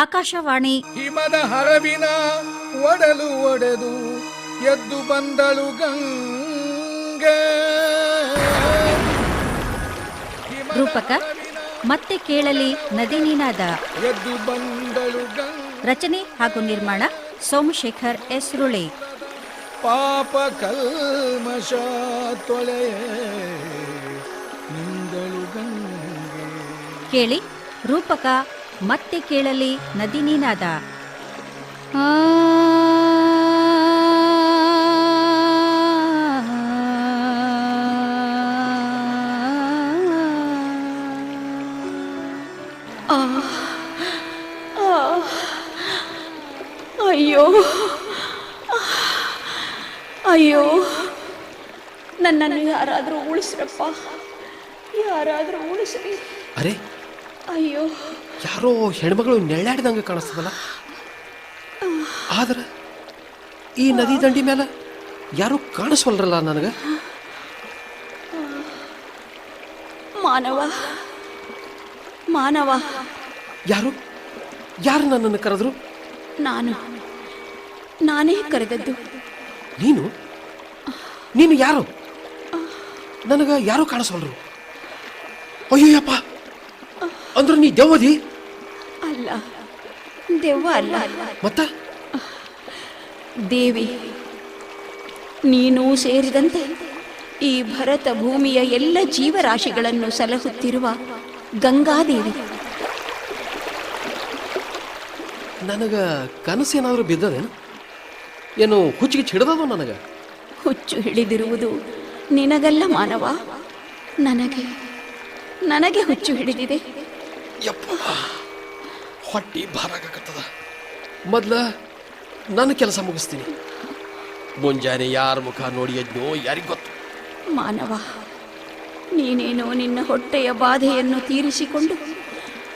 ಆಕಾಶವಾಣಿ. ಹಿಮದ ಹರವಿನ ಒಡಲು ಒಡೆದು ಎದ್ದು ಬಂದಳು ಗಂಗೆ. ರೂಪಕ ಮತ್ತೆ ಕೇಳಲಿ ನದಿ ನೀನಾದ. ಎದ್ದು ಬಂದಳು ಗಂಗೆ. ರಚನೆ ಹಾಗೂ ನಿರ್ಮಾಣ ಸೋಮಶೇಖರ್ ಎಸ್ ರುಳಿ. ಪಾಪ ಕಲ್ಮಶ ತೊಳೆ ನಿಂದಳು ಗಂಗೆ. ಕೇಳಿ ರೂಪಕ ಮತ್ತೆ ಕೇಳಲಿ ನದಿ ನೀನಾದ. ಆ ಆ, ಆ, ಅಯ್ಯೋ ಅಯ್ಯೋ ನನ್ನನ್ನು ಯಾರಾದರೂ ಉಳಿಸ್ರಪ್ಪ. ಯಾರಾದರೂ ಉಳಿಸ್ರಿ. ಅರೆ ಅಯ್ಯೋ. ಯಾರೋ ಹೆಣ್ಮಗಳು ನೆಳ್ಳಾಡಿದಂಗೆ ಕಾಣಿಸ್ತದಲ್ಲ? ಆದ್ರೆ ಈ ನದಿ ದಂಡಿ ಮೇಲೆ ಯಾರು ಕಾಣಿಸ್ವಲ್ರಲ್ಲ ನನಗೆ? ಮಾನವ. ಮಾನವ. ಯಾರು? ಯಾರು ನನ್ನನ್ನು ಕರೆದ್ರು? ನಾನು. ನಾನೇ ಕರೆದದ್ದು. ನೀನು? ನೀನು ಯಾರು? ನನಗೆ ಯಾರು ಕಾಣಿಸ್ವಲ್ರು? ಅಯ್ಯೋಯಪ್ಪ ಅಂದ್ರೆ ನೀ ದೆವ್ವದಿ ಅಲ್ಲ ದೆವ್ವ ಅಲ್ಲ. ಮತ್ತ? ದೇವಿ ನೀನು ಸೇರಿದಂತೆ ಈ ಭರತ ಭೂಮಿಯ ಎಲ್ಲ ಜೀವರಾಶಿಗಳನ್ನು ಸಲಹುತ್ತಿರುವ ಗಂಗಾದೇವಿ. ನನಗೆ ಕನಸೇನಾದರೂ ಬಿದ್ದದೇನು? ಏನು ಹುಚ್ಚಿಗೆ ಹಿಡಿದವ ನನಗೆ? ಹುಚ್ಚು ಹಿಡಿದಿರುವುದು ನಿನಗಲ್ಲ ಮಾನವ. ನನಗೆ ನನಗೆ ಹುಚ್ಚು ಹಿಡಿದಿದೆ. ಯಪ್ಪ. ಹೊಟ್ಟಿ ಭಾರಾಗಕತ್ತದ ಮೊದ್ಲ ನನ್ನ ಕೆಲಸ ಮುಗಿಸ್ತೀನಿ. ಮುಂಜಾನೆ ಯಾರ ಮುಖ ನೋಡಿ ಅಜ್ಞೋ ಯಾರಿಗೆ ಗೊತ್ತು? ಮಾನವ ನೀನೇನೋ ನಿನ್ನ ಹೊಟ್ಟೆಯ ಬಾಧೆಯನ್ನು ತೀರಿಸಿಕೊಂಡು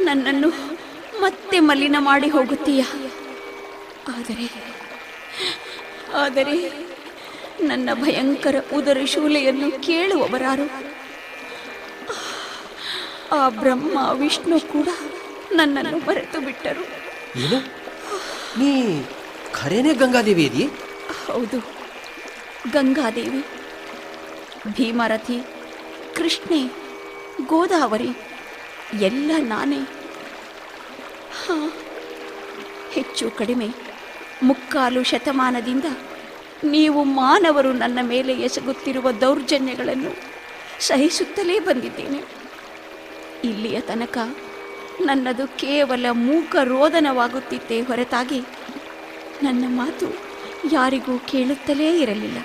ನನ್ನನ್ನು ಮತ್ತೆ ಮಲಿನ ಮಾಡಿ ಹೋಗುತ್ತೀಯ? ಆದರೆ ಆದರೆ ನನ್ನ ಭಯಂಕರ ಉದರ ಶೂಲೆಯನ್ನು ಕೇಳುವವರಾರು ಆ ಬ್ರಹ್ಮ ವಿಷ್ಣು ಕೂಡ ನನ್ನನ್ನು ಮರೆತು ಬಿಟ್ಟರು. ಏನು? ನೀ ಖರೇನೆ ಗಂಗಾದೇವಿ ಇದೆಯೇ? ಹೌದು. ಗಂಗಾದೇವಿ ಭೀಮರಥಿ ಕೃಷ್ಣೆ ಗೋದಾವರಿ ಎಲ್ಲ ನಾನೇ. ಹಾ ಹೆಚ್ಚು ಕಡಿಮೆ ಮುಕ್ಕಾಲು ಶತಮಾನದಿಂದ ನೀವು ಮಾನವರು ನನ್ನ ಮೇಲೆ ಎಸಗುತ್ತಿರುವ ದೌರ್ಜನ್ಯಗಳನ್ನು ಸಹಿಸುತ್ತಲೇ ಬಂದಿದ್ದೇನೆ. ಇಲ್ಲಿಯ ತನಕ ನನ್ನದು ಕೇವಲ ಮೂಕ ರೋದನವಾಗುತ್ತಿತ್ತೆ ಹೊರತಾಗಿ ನನ್ನ ಮಾತು ಯಾರಿಗೂ ಕೇಳುತ್ತಲೇ ಇರಲಿಲ್ಲ.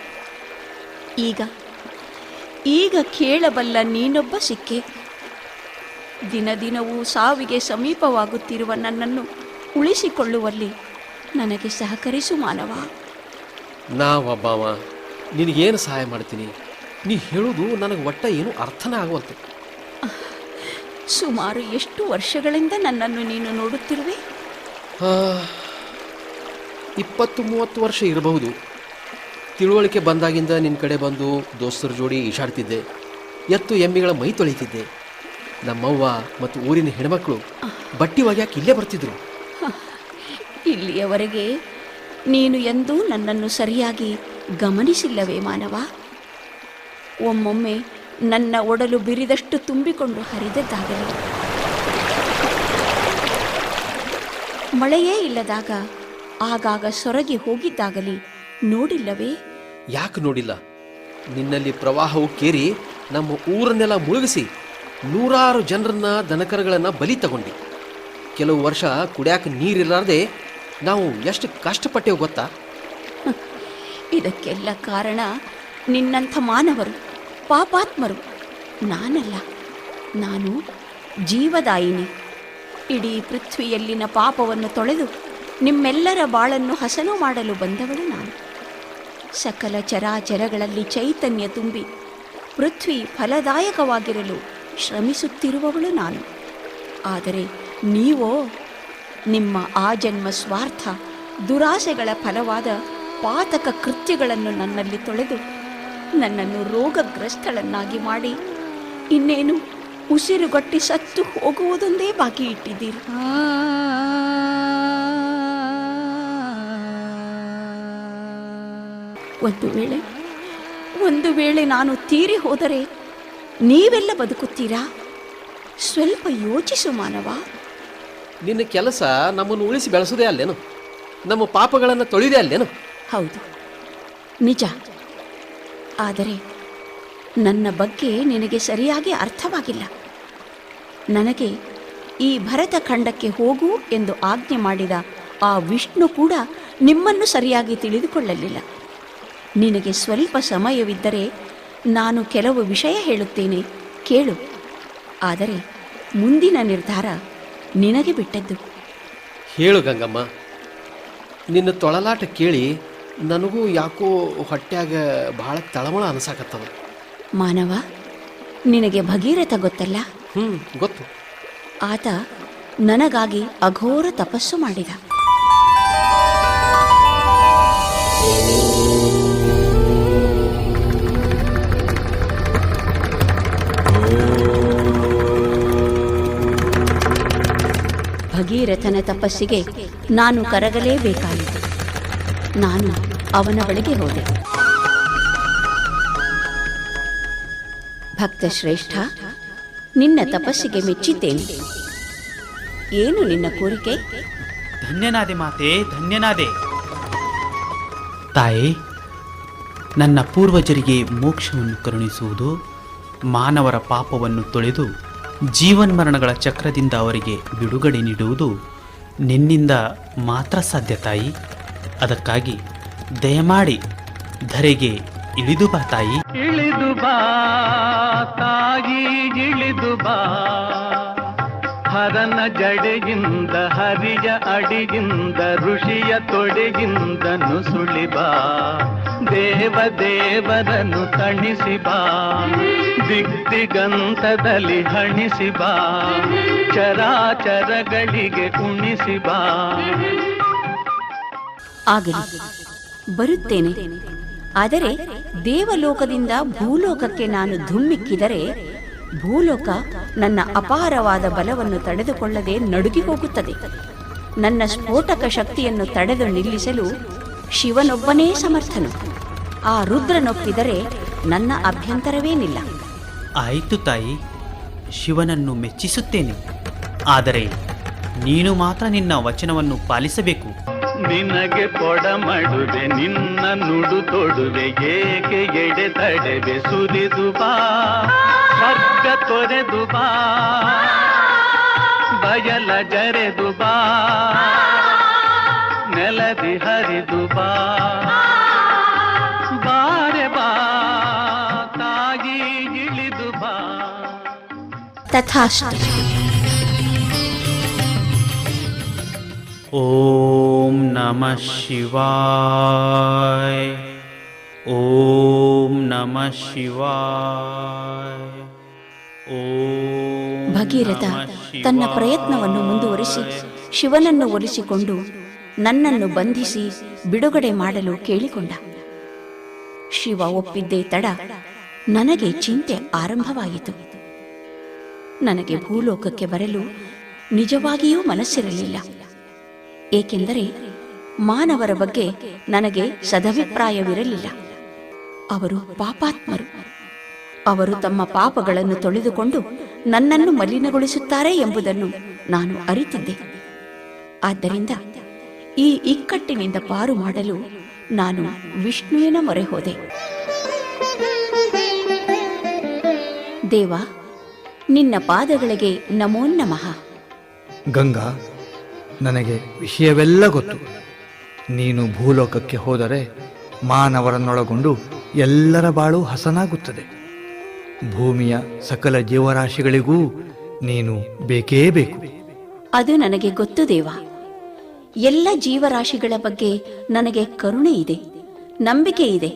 ಈಗ ಈಗ ಕೇಳಬಲ್ಲ ನೀನೊಬ್ಬ ಸಿಕ್ಕೆ. ದಿನ ದಿನವೂ ಸಾವಿಗೆ ಸಮೀಪವಾಗುತ್ತಿರುವ ನನ್ನನ್ನು ಉಳಿಸಿಕೊಳ್ಳುವಲ್ಲಿ ನನಗೆ ಸಹಕರಿಸು ಮಾನವ. ನಾವಬ್ಬಾವ ನಿನಗೇನು ಸಹಾಯ ಮಾಡ್ತೀನಿ? ನೀ ಹೇಳೋದು ನನಗೆ ಒಟ್ಟ ಏನು ಅರ್ಥನೇ ಆಗುವಂತೆ. ಸುಮಾರು ಎಷ್ಟು ವರ್ಷಗಳಿಂದ ನನ್ನನ್ನು ನೀನು ನೋಡುತ್ತಿರುವೆ? ಇಪ್ಪತ್ತು ಮೂವತ್ತು ವರ್ಷ ಇರಬಹುದು. ತಿಳುವಳಿಕೆ ಬಂದಾಗಿಂದ ನಿನ್ನ ಕಡೆ ಬಂದು ದೋಸ್ತರ ಜೋಡಿ ಈಶಾಡ್ತಿದ್ದೆ. ಎತ್ತು ಎಮ್ಮಿಗಳ ಮೈ ತೊಳಿತಿದ್ದೆ ನಮ್ಮವ್ವ ಮತ್ತು ಊರಿನ ಹೆಣ್ಮಕ್ಳು ಬಟ್ಟಿ ಒಗ್ಯಾಕೆ ಇಲ್ಲೇ ಬರ್ತಿದ್ರು. ಇಲ್ಲಿಯವರೆಗೆ ನೀನು ಎಂದೂ ನನ್ನನ್ನು ಸರಿಯಾಗಿ ಗಮನಿಸಿಲ್ಲವೇ ಮಾನವ? ಒಮ್ಮೊಮ್ಮೆ ನನ್ನ ಒಡಲು ಬಿರಿದಷ್ಟು ತುಂಬಿಕೊಂಡು ಹರಿದದ್ದಾಗಲಿ. ಮಳೆಯೇ ಇಲ್ಲದಾಗ ಆಗಾಗ ಸೊರಗಿ ಹೋಗಿದ್ದಾಗಲಿ ನೋಡಿಲ್ಲವೇ? ಯಾಕೆ ನೋಡಿಲ್ಲ? ನಿನ್ನಲ್ಲಿ ಪ್ರವಾಹವು ಕೇರಿ ನಮ್ಮ ಊರನ್ನೆಲ್ಲ ಮುಳುಗಿಸಿ ನೂರಾರು ಜನರನ್ನ ದನಕರಗಳನ್ನು ಬಲಿ ತಗೊಂಡಿ. ಕೆಲವು ವರ್ಷ ಕುಡಿಯಾಕ ನೀರಿರಲಾರದೆ ನಾವು ಎಷ್ಟು ಕಷ್ಟಪಟ್ಟೆವು ಗೊತ್ತಾ? ಇದಕ್ಕೆಲ್ಲ ಕಾರಣ ನಿನ್ನಂಥ ಮಾನವರು. ಪಾಪಾತ್ಮರು. ನಾನಲ್ಲ, ನಾನು ಜೀವದಾಯಿನಿ. ಇಡೀ ಪೃಥ್ವಿಯಲ್ಲಿನ ಪಾಪವನ್ನು ತೊಳೆದು ನಿಮ್ಮೆಲ್ಲರ ಬಾಳನ್ನು ಹಸನು ಮಾಡಲು ಬಂದವಳು ನಾನು. ಸಕಲ ಚರಾಚರಗಳಲ್ಲಿ ಚೈತನ್ಯ ತುಂಬಿ ಪೃಥ್ವಿ ಫಲದಾಯಕವಾಗಿರಲು ಶ್ರಮಿಸುತ್ತಿರುವವಳು ನಾನು. ಆದರೆ ನೀವೋ, ನಿಮ್ಮ ಆಜನ್ಮ ಸ್ವಾರ್ಥ ದುರಾಸೆಗಳ ಫಲವಾದ ಪಾತಕ ಕೃತ್ಯಗಳನ್ನು ನನ್ನಲ್ಲಿ ತೊಳೆದು ನನ್ನನ್ನು ರೋಗಗ್ರಸ್ತಳನ್ನಾಗಿ ಮಾಡಿ ಇನ್ನೇನು ಉಸಿರುಗಟ್ಟಿ ಸತ್ತು ಹೋಗುವುದೊಂದೇ ಬಾಕಿ ಇಟ್ಟಿದ್ದೀರಿ ಒಂದು ವೇಳೆ ಒಂದು ವೇಳೆ ನಾನು ತೀರಿ ಹೋದರೆ ನೀವೆಲ್ಲ ಬದುಕುತ್ತೀರಾ ಸ್ವಲ್ಪ ಯೋಚಿಸು ಮಾನವ ನಿನ್ನ ಕೆಲಸ ನಮ್ಮನ್ನು ಉಳಿಸಿ ಬೆಳೆಸೋದೇ ಅಲ್ಲೇನು ನಮ್ಮ ಪಾಪಗಳನ್ನು ತೊಳೆದೇ ಅಲ್ಲೇನು ಹೌದು ನಿಜ ಆದರೆ ನನ್ನ ಬಗ್ಗೆ ನಿನಗೆ ಸರಿಯಾಗಿ ಅರ್ಥವಾಗಿಲ್ಲ. ನನಗೆ ಈ ಭರತ ಖಂಡಕ್ಕೆ ಹೋಗು ಎಂದು ಆಜ್ಞೆ ಮಾಡಿದ ಆ ವಿಷ್ಣು ಕೂಡ ನಿಮ್ಮನ್ನು ಸರಿಯಾಗಿ ತಿಳಿದುಕೊಳ್ಳಲಿಲ್ಲ. ನಿನಗೆ ಸ್ವಲ್ಪ ಸಮಯವಿದ್ದರೆ ನಾನು ಕೆಲವು ವಿಷಯ ಹೇಳುತ್ತೇನೆ, ಕೇಳು. ಆದರೆ ಮುಂದಿನ ನಿರ್ಧಾರ ನಿನಗೆ ಬಿಟ್ಟದ್ದು. ಹೇಳು ಗಂಗಮ್ಮ. ನಿನ್ನ ತೊಳಲಾಟ ಕೇಳಿ ನನಗೂ ಯಾಕೋ ಹೊಟ್ಯಾಗ ಬಹಳ ತಳಮಳ ಅನ್ಸಾಕತ್ತವ ಮಾನವ ನಿನಗೆ ಭಗೀರಥ ಗೊತ್ತಲ್ಲ? ಹ್ಞೂ ಗೊತ್ತು. ಆತ ನನಗಾಗಿ ಅಘೋರ ತಪಸ್ಸು ಮಾಡಿದ. ಭಗೀರಥನ ತಪಸ್ಸಿಗೆ ನಾನು ಕರಗಲೇಬೇಕಾಯಿತು. ನಾನು ಅವನ ಬಳಿಗೆ ಹೋದೆ. ಭಕ್ತ ಶ್ರೇಷ್ಠ ನಿನ್ನ ತಪಸ್ಸಿಗೆ ಮೆಚ್ಚಿದ್ದೇನೆ. ಏನು ನಿನ್ನ ಕೋರಿಕೆ? ಧನ್ಯನಾದೆ ಮಾತೆ, ಧನ್ಯನಾದೆ. ತಾಯಿ, ನನ್ನ ಪೂರ್ವಜರಿಗೆ ಮೋಕ್ಷವನ್ನು ಕರುಣಿಸುವುದು, ಮಾನವರ ಪಾಪವನ್ನು ತೊಳೆದು, ಜೀವನ್ಮರಣಗಳ ಚಕ್ರದಿಂದ ಅವರಿಗೆ ಬಿಡುಗಡೆ ನೀಡುವುದು ನಿನ್ನಿಂದ ಮಾತ್ರ ಸಾಧ್ಯ ತಾಯಿ. ಅದಕ್ಕಾಗಿ ದಯಮಾಡಿ ಧರೆಗೆ ಇಳಿದು ಬಾ ತಾಯಿ. ಇಳಿದು ಬಾ ತಾಯಿ ಇಳಿದು ಬಾ. ಹರನ ಜಡೆಯಿಂದ ಹರಿಯ ಅಡಿಯಿಂದ ಋಷಿಯ ತೊಡೆಯಿಂದ ಸುಳಿ ಬಾ ದೇವ ದೇವರನ್ನು ತಣಿಸಿ ಬಾ ದಿಗ್ದಿಗಂತದಲ್ಲಿ ಹಣಿಸಿ ಬಾ ಚರಾಚರಗಳಿಗೆ ಕುಣಿಸಿ ಬಾ ಆಗಲಿ. ಬರುತ್ತೇನೆ. ಆದರೆ ದೇವಲೋಕದಿಂದ ಭೂಲೋಕಕ್ಕೆ ನಾನು ಧುಮ್ಮಿಕ್ಕಿದರೆ ಭೂಲೋಕ ನನ್ನ ಅಪಾರವಾದ ಬಲವನ್ನು ತಡೆದುಕೊಳ್ಳದೆ ನಡುಗಿ ಹೋಗುತ್ತದೆ. ನನ್ನ ಸ್ಫೋಟಕ ಶಕ್ತಿಯನ್ನು ತಡೆದು ನಿಲ್ಲಿಸಲು ಶಿವನೊಬ್ಬನೇ ಸಮರ್ಥನು. ಆ ರುದ್ರನೊಪ್ಪಿದರೆ ನನ್ನ ಅಭ್ಯಂತರವೇನಿಲ್ಲ. ಆಯಿತು ತಾಯಿ, ಶಿವನನ್ನು ಮೆಚ್ಚಿಸುತ್ತೇನೆ. ಆದರೆ ನೀನು ಮಾತ್ರ ನಿನ್ನ ವಚನವನ್ನು ಪಾಲಿಸಬೇಕು. ನಿನಗೆ ಪೊಡ ಮಾಡುವೆ ನಿನ್ನ ನುಡು ತೊಡುವೆ, ಏಕೆ ಎಡೆ ತಡೆವೆ, ಸುರಿದು ಬಾ. ಸ್ವರ್ಗ ತೊರೆದು ಬಾ. ಬಯಲ ಜರೆದು ಬಾ. ನೆಲದಿ ಹರಿದು ಬಾ. ಬಾರೆ ಓಂ ನಮಃ ಶಿವಾಯ ಓಂ ನಮಃ ಶಿವಾಯ ಓಂ ಭಗೀರಥ ತನ್ನ ಪ್ರಯತ್ನವನ್ನು ಮುಂದುವರಿಸಿ ಶಿವನನ್ನು ಒಲಿಸಿಕೊಂಡು ನನ್ನನ್ನು ಬಂಧಿಸಿ ಬಿಡುಗಡೆ ಮಾಡಲು ಕೇಳಿಕೊಂಡ. ಶಿವ ಒಪ್ಪಿದ್ದೇ ತಡ ನನಗೆ ಚಿಂತೆ ಆರಂಭವಾಯಿತು. ನನಗೆ ಭೂಲೋಕಕ್ಕೆ ಬರಲು ನಿಜವಾಗಿಯೂ ಮನಸ್ಸಿರಲಿಲ್ಲ. ಏಕೆಂದರೆ ಮಾನವರ ಬಗ್ಗೆ ನನಗೆ ಸದಭಿಪ್ರಾಯವಿರಲಿಲ್ಲ. ಅವರು ಪಾಪಾತ್ಮರು. ಅವರು ತಮ್ಮ ಪಾಪಗಳನ್ನು ತೊಳೆದುಕೊಂಡು ನನ್ನನ್ನು ಮಲಿನಗೊಳಿಸುತ್ತಾರೆ ಎಂಬುದನ್ನು ನಾನು ಅರಿತಿದ್ದೆ. ಆದ್ದರಿಂದ ಈ ಇಕ್ಕಟ್ಟಿನಿಂದ ಪಾರು ಮಾಡಲು ನಾನು ವಿಷ್ಣುವಿನ ಮೊರೆ ಹೋದೆ. ದೇವ, ನಿನ್ನ ಪಾದಗಳಿಗೆ ನಮೋ ನಮಃ. ಗಂಗಾ ನನಗೆ ವಿಷಯವೆಲ್ಲ ಗೊತ್ತು. ನೀನು ಭೂಲೋಕಕ್ಕೆ ಹೋದರೆ ಮಾನವರನ್ನೊಳಗೊಂಡು ಎಲ್ಲರ ಬಾಳು ಹಸನಾಗುತ್ತದೆ. ಭೂಮಿಯ ಸಕಲ ಜೀವರಾಶಿಗಳಿಗೂ ನೀನು ಬೇಕೇ ಬೇಕು. ಅದು ನನಗೆ ಗೊತ್ತು ದೇವ. ಎಲ್ಲ ಜೀವರಾಶಿಗಳ ಬಗ್ಗೆ ನನಗೆ ಕರುಣೆ ಇದೆ, ನಂಬಿಕೆ ಇದೆ.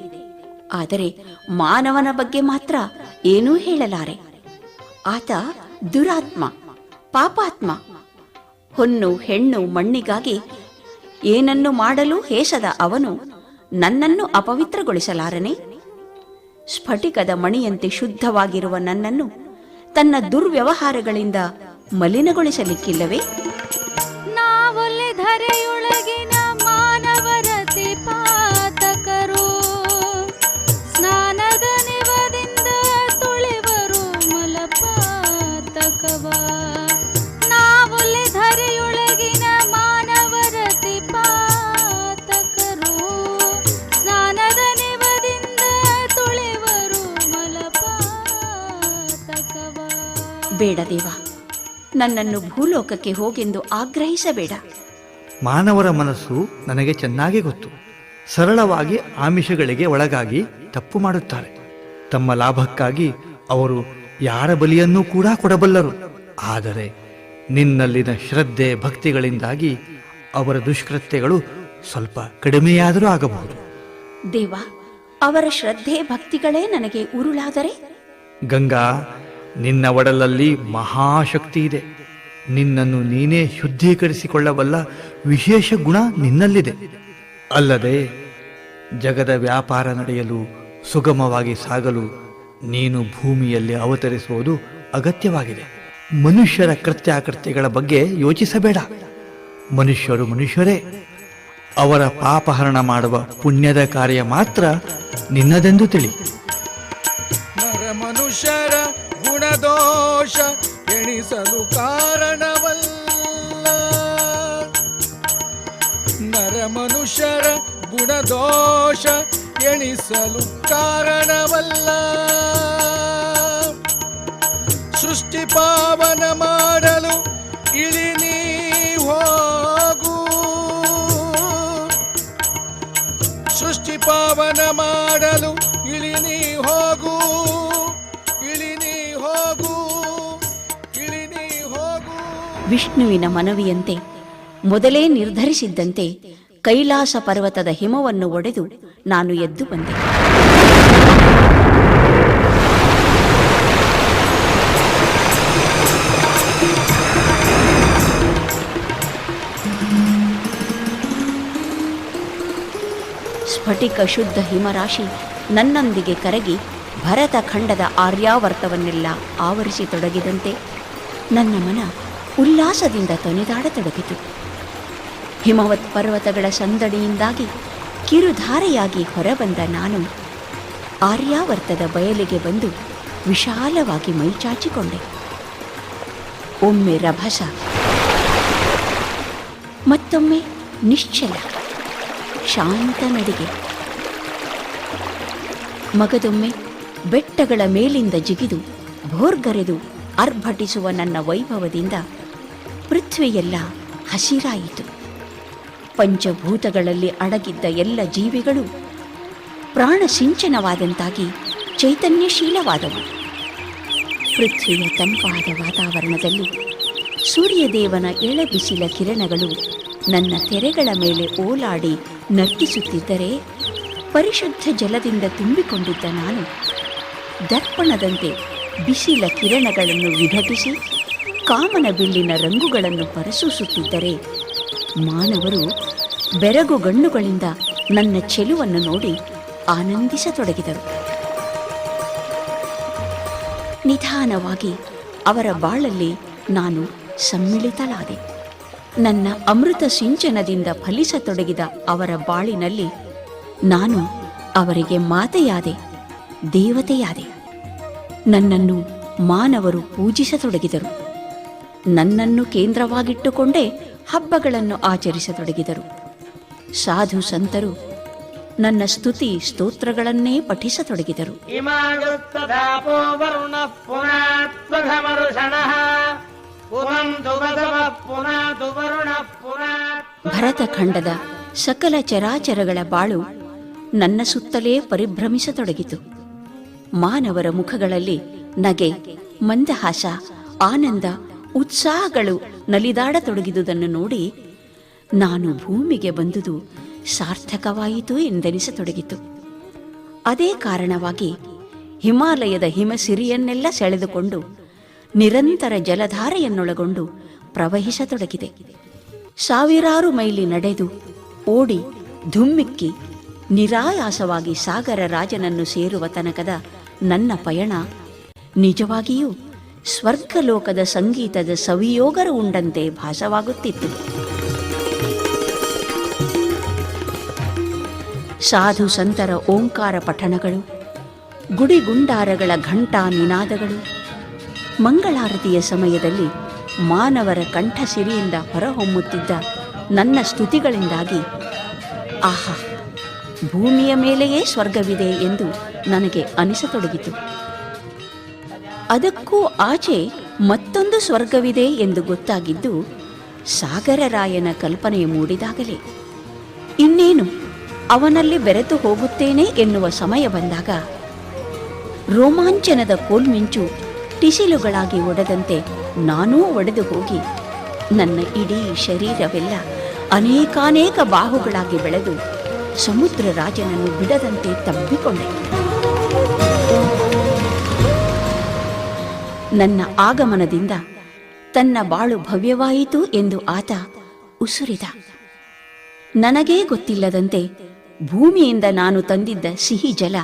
ಆದರೆ ಮಾನವನ ಬಗ್ಗೆ ಮಾತ್ರ ಏನೂ ಹೇಳಲಾರೆ. ಆತ ದುರಾತ್ಮ, ಪಾಪಾತ್ಮ ಹೊನ್ನು ಹೆಣ್ಣು ಮಣ್ಣಿಗಾಗಿ ಏನನ್ನು ಮಾಡಲು ಹೇಸದ ಅವನು ನನ್ನನ್ನು ಅಪವಿತ್ರಗೊಳಿಸಲಾರನೆ? ಸ್ಫಟಿಕದ ಮಣಿಯಂತೆ ಶುದ್ಧವಾಗಿರುವ ನನ್ನನ್ನು ತನ್ನ ದುರ್ವ್ಯವಹಾರಗಳಿಂದ ಮಲಿನಗೊಳಿಸಲಿಕ್ಕಿಲ್ಲವೇ? ನಾವೊಲ್ಲೆ ಧರೆಯೊಳಗಿನ ಬೇಡ ದೇವ. ನನ್ನನ್ನು ಭೂಲೋಕಕ್ಕೆ ಹೋಗೆಂದು ಆಗ್ರಹಿಸಬೇಡ. ಮಾನವರ ಮನಸ್ಸು ನನಗೆ ಚೆನ್ನಾಗಿ ಗೊತ್ತು. ಸರಳವಾಗಿ ಆಮಿಷಗಳಿಗೆ ಒಳಗಾಗಿ ತಪ್ಪು ಮಾಡುತ್ತಾರೆ. ತಮ್ಮ ಲಾಭಕ್ಕಾಗಿ ಅವರು ಯಾರ ಬಲಿಯನ್ನೂ ಕೂಡ ಕೊಡಬಲ್ಲರು. ಆದರೆ ನಿನ್ನಲ್ಲಿನ ಶ್ರದ್ಧೆ ಭಕ್ತಿಗಳಿಂದಾಗಿ ಅವರ ದುಷ್ಕೃತ್ಯಗಳು ಸ್ವಲ್ಪ ಕಡಿಮೆಯಾದರೂ ಆಗಬಹುದು. ದೇವ ಅವರ ಶ್ರದ್ಧೆ ಭಕ್ತಿಗಳೇ ನನಗೆ ಉರುಳಾದರೆ? ಗಂಗಾ ನಿನ್ನ ಒಡಲಲ್ಲಿ ಮಹಾಶಕ್ತಿ ಇದೆ. ನಿನ್ನನ್ನು ನೀನೇ ಶುದ್ಧೀಕರಿಸಿಕೊಳ್ಳಬಲ್ಲ ವಿಶೇಷ ಗುಣ ನಿನ್ನಲ್ಲಿದೆ. ಅಲ್ಲದೆ ಜಗದ ವ್ಯಾಪಾರ ನಡೆಯಲು ಸುಗಮವಾಗಿ ಸಾಗಲು ನೀನು ಭೂಮಿಯಲ್ಲಿ ಅವತರಿಸುವುದು ಅಗತ್ಯವಾಗಿದೆ. ಮನುಷ್ಯರ ಕೃತ್ಯಾಕೃತ್ಯಗಳ ಬಗ್ಗೆ ಯೋಚಿಸಬೇಡ. ಮನುಷ್ಯರು ಮನುಷ್ಯರೇ. ಅವರ ಪಾಪಹರಣ ಮಾಡುವ ಪುಣ್ಯದ ಕಾರ್ಯ ಮಾತ್ರ ನಿನ್ನದೆಂದು ತಿಳಿ. ಎಣಿಸಲು ಕಾರಣವಲ್ಲ. ನರ ಮನುಷ್ಯರ ಗುಣದೋಷ ಎಣಿಸಲು ಕಾರಣವಲ್ಲ. ಸೃಷ್ಟಿ ಪಾವನ ಮಾಡಲು ಇಳಿ ನೀ ಹೋಗು ವಿಷ್ಣುವಿನ ಮನವಿಯಂತೆ ಮೊದಲೇ ನಿರ್ಧರಿಸಿದ್ದಂತೆ ಕೈಲಾಸ ಪರ್ವತದ ಹಿಮವನ್ನು ಒಡೆದು ನಾನು ಎದ್ದು ಬಂದೆ. ಸ್ಫಟಿಕ ಶುದ್ಧ ಹಿಮರಾಶಿ ನನ್ನೊಂದಿಗೆ ಕರಗಿ ಭರತ ಖಂಡದ ಆರ್ಯಾವರ್ತವನ್ನೆಲ್ಲ ಆವರಿಸಿ ತೊಡಗಿದಂತೆ ನನ್ನ ಮನ ಉಲ್ಲಾಸದಿಂದ ತೊನೆದಾಡತೊಡಗಿತು. ಹಿಮವತ್ ಪರ್ವತಗಳ ಸಂದಡಿಯಿಂದಾಗಿ ಕಿರುಧಾರೆಯಾಗಿ ಹೊರಬಂದ ನಾನು ಆರ್ಯಾವರ್ತದ ಬಯಲಿಗೆ ಬಂದು ವಿಶಾಲವಾಗಿ ಮೈಚಾಚಿಕೊಂಡೆ ಒಮ್ಮೆ ರಭಸ, ಮತ್ತೊಮ್ಮೆ ನಿಶ್ಚಲ, ಶಾಂತ ನಡಿಗೆ. ಮಗದೊಮ್ಮೆ ಬೆಟ್ಟಗಳ ಮೇಲಿಂದ ಜಿಗಿದು ಭೋರ್ಗರೆದು ಅರ್ಭಟಿಸುವ ನನ್ನ ವೈಭವದಿಂದ ಪೃಥ್ವಿಯೆಲ್ಲ ಹಸಿರಾಯಿತು. ಪಂಚಭೂತಗಳಲ್ಲಿ ಅಡಗಿದ್ದ ಎಲ್ಲ ಜೀವಿಗಳು ಪ್ರಾಣಸಿಂಚನವಾದಂತಾಗಿ ಚೈತನ್ಯಶೀಲವಾದವು. ಪೃಥ್ವಿಯ ತಂಪಾದ ವಾತಾವರಣದಲ್ಲಿ ಸೂರ್ಯದೇವನ ಎಳಬಿಸಿಲ ಕಿರಣಗಳು ನನ್ನ ತೆರೆಗಳ ಮೇಲೆ ಓಲಾಡಿ ನರ್ತಿಸುತ್ತಿದ್ದರೆ ಪರಿಶುದ್ಧ ಜಲದಿಂದ ತುಂಬಿಕೊಂಡಿದ್ದ ನಾನು ದರ್ಪಣದಂತೆ ಬಿಸಿಲ ಕಿರಣಗಳನ್ನು ವಿಘಟಿಸಿ ಕಾಮನ ಬಿಲ್ಲಿನ ರಂಗುಗಳನ್ನು ಹೊರಸೂಸುತ್ತಿದ್ದರೆ ಮಾನವರು ಬೆರಗು ಗಣ್ಣುಗಳಿಂದ ನನ್ನ ಚೆಲುವನ್ನು ನೋಡಿ ಆನಂದಿಸತೊಡಗಿದರು. ನಿಧಾನವಾಗಿ ಅವರ ಬಾಳಲ್ಲಿ ನಾನು ಸಮ್ಮಿಳಿತಲಾದೆ ನನ್ನ ಅಮೃತ ಸಿಂಚನದಿಂದ ಫಲಿಸತೊಡಗಿದ ಅವರ ಬಾಳಿನಲ್ಲಿ ನಾನು ಅವರಿಗೆ ಮಾತೆಯಾದೆ, ದೇವತೆಯಾದೆ. ನನ್ನನ್ನು ಮಾನವರು ಪೂಜಿಸತೊಡಗಿದರು. ನನ್ನನ್ನು ಕೇಂದ್ರವಾಗಿಟ್ಟುಕೊಂಡೇ ಹಬ್ಬಗಳನ್ನು ಆಚರಿಸತೊಡಗಿದರು. ಸಾಧು ಸಂತರು ನನ್ನ ಸ್ತುತಿ ಸ್ತೋತ್ರಗಳನ್ನೇ ಪಠಿಸತೊಡಗಿದರು. ಭರತಖಂಡದ ಸಕಲ ಚರಾಚರಗಳ ಬಾಳು ನನ್ನ ಸುತ್ತಲೇ ಪರಿಭ್ರಮಿಸತೊಡಗಿತು. ಮಾನವರ ಮುಖಗಳಲ್ಲಿ ನಗೆ, ಮಂದಹಾಸ, ಆನಂದ ಉತ್ಸಾಹಗಳು ನಲಿದಾಡತೊಡಗಿದುದನ್ನು ನೋಡಿ ನಾನು ಭೂಮಿಗೆ ಬಂದುದು ಸಾರ್ಥಕವಾಯಿತು ಎಂದೆನಿಸತೊಡಗಿತು. ಅದೇ ಕಾರಣವಾಗಿ ಹಿಮಾಲಯದ ಹಿಮಸಿರಿಯನ್ನೆಲ್ಲ ಸೆಳೆದುಕೊಂಡು ನಿರಂತರ ಜಲಧಾರೆಯನ್ನೊಳಗೊಂಡು ಪ್ರವಹಿಸತೊಡಗಿದೆ. ಸಾವಿರಾರು ಮೈಲಿ ನಡೆದು ಓಡಿ ಧುಮ್ಮಿಕ್ಕಿ ನಿರಾಯಾಸವಾಗಿ ಸಾಗರ ರಾಜನನ್ನು ಸೇರುವ ತನಕದ ನನ್ನ ಪಯಣ ನಿಜವಾಗಿಯೂ ಸ್ವರ್ಗಲೋಕದ ಸಂಗೀತದ ಸವಿಯೋಗರ ಉಂಡಂತೆ ಭಾಸವಾಗುತ್ತಿತ್ತು. ಸಾಧು ಸಂತರ ಓಂಕಾರ ಪಠಣಗಳು, ಗುಡಿಗುಂಡಾರಗಳ ಘಂಟಾ ನಿನಾದಗಳು, ಮಂಗಳಾರತಿಯ ಸಮಯದಲ್ಲಿ ಮಾನವರ ಕಂಠಸಿರಿಯಿಂದ ಹೊರಹೊಮ್ಮುತ್ತಿದ್ದ ನನ್ನ ಸ್ತುತಿಗಳಿಂದಾಗಿ, ಆಹಾ, ಭೂಮಿಯ ಮೇಲೆಯೇ ಸ್ವರ್ಗವಿದೆ ಎಂದು ನನಗೆ ಅನಿಸತೊಡಗಿತು. ಅದಕ್ಕೂ ಆಚೆ ಮತ್ತೊಂದು ಸ್ವರ್ಗವಿದೆ ಎಂದು ಗೊತ್ತಾಗಿದ್ದು ಸಾಗರರಾಯನ ಕಲ್ಪನೆ ಮೂಡಿದಾಗಲೇ. ಇನ್ನೇನು, ಅವನಲ್ಲಿ ಬೆರೆತು ಹೋಗುತ್ತೇನೆ ಎನ್ನುವ ಸಮಯ ಬಂದಾಗ ರೋಮಾಂಚನದ ಕೋಲ್ಮಿಂಚು ಟಿಸಿಲುಗಳಾಗಿ ಒಡೆದಂತೆ ನಾನೂ ಒಡೆದು ಹೋಗಿ ನನ್ನ ಇಡೀ ಶರೀರವೆಲ್ಲ ಅನೇಕಾನೇಕ ಬಾಹುಗಳಾಗಿ ಬೆಳೆದು ಸಮುದ್ರ ರಾಜನನ್ನು ಬಿಡದಂತೆ ತಬ್ಬಿಕೊಂಡೆ ನನ್ನ ಆಗಮನದಿಂದ ತನ್ನ ಬಾಳು ಭವ್ಯವಾಯಿತು ಎಂದು ಆತ ಉಸುರಿದ. ನನಗೇ ಗೊತ್ತಿಲ್ಲದಂತೆ ಭೂಮಿಯಿಂದ ನಾನು ತಂದಿದ್ದ ಸಿಹಿ ಜಲ